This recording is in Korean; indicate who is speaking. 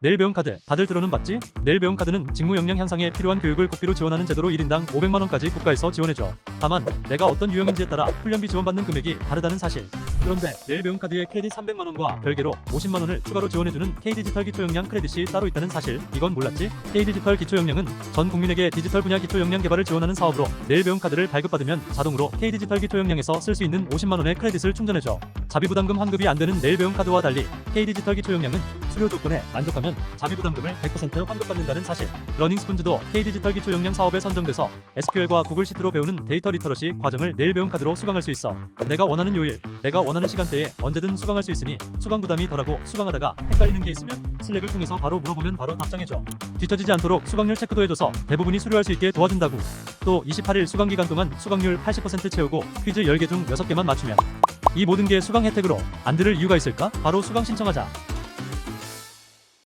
Speaker 1: 내일 배움 카드 다들 들어는 봤지? 내일 배움 카드는 직무 역량 향상에 필요한 교육을 국비로 지원하는 제도로 1인당 500만 원까지 국가에서 지원해줘. 다만 내가 어떤 유형인지에 따라 훈련비 지원받는 금액이 다르다는 사실. 그런데 내일 배움 카드에 크레딧 300만 원과 별개로 50만 원을 추가로 지원해주는 K 디지털 기초 역량 크레딧이 따로 있다는 사실. 이건 몰랐지? K 디지털 기초 역량은 전 국민에게 디지털 분야 기초 역량 개발을 지원하는 사업으로 내일 배움 카드를 발급받으면 자동으로 K 디지털 기초 역량에서 쓸 수 있는 50만 원의 크레딧을 충전해줘. 자비부담금 환급이 안 되는 내일 배움 카드와 달리 K 디지털 기초 역량은 수료 조건에 만족하면 자비부담금을 100% 환급받는다는 사실. 러닝 스푼즈도 K 디지털 기초 역량 사업에 선정돼서 SQL과 구글 시트로 배우는 데이터 리터러시 과정을 내일 배움 카드로 수강할 수 있어. 내가 원하는 요일, 내가 원하는 시간대에 언제든 수강할 수 있으니 수강 부담이 덜하고 수강하다가 헷갈리는 게 있으면 슬랙을 통해서 바로 물어보면 바로 답장해줘. 뒤처지지 않도록 수강률 체크도 해줘서 대부분이 수료할 수 있게 도와준다고. 또 28일 수강 기간 동안 수강률 80% 채우고 퀴즈 10개 중 6개만 맞추면 이 모든 게 수강 혜택으로 안 들을 이유가 있을까? 바로 수강 신청하자.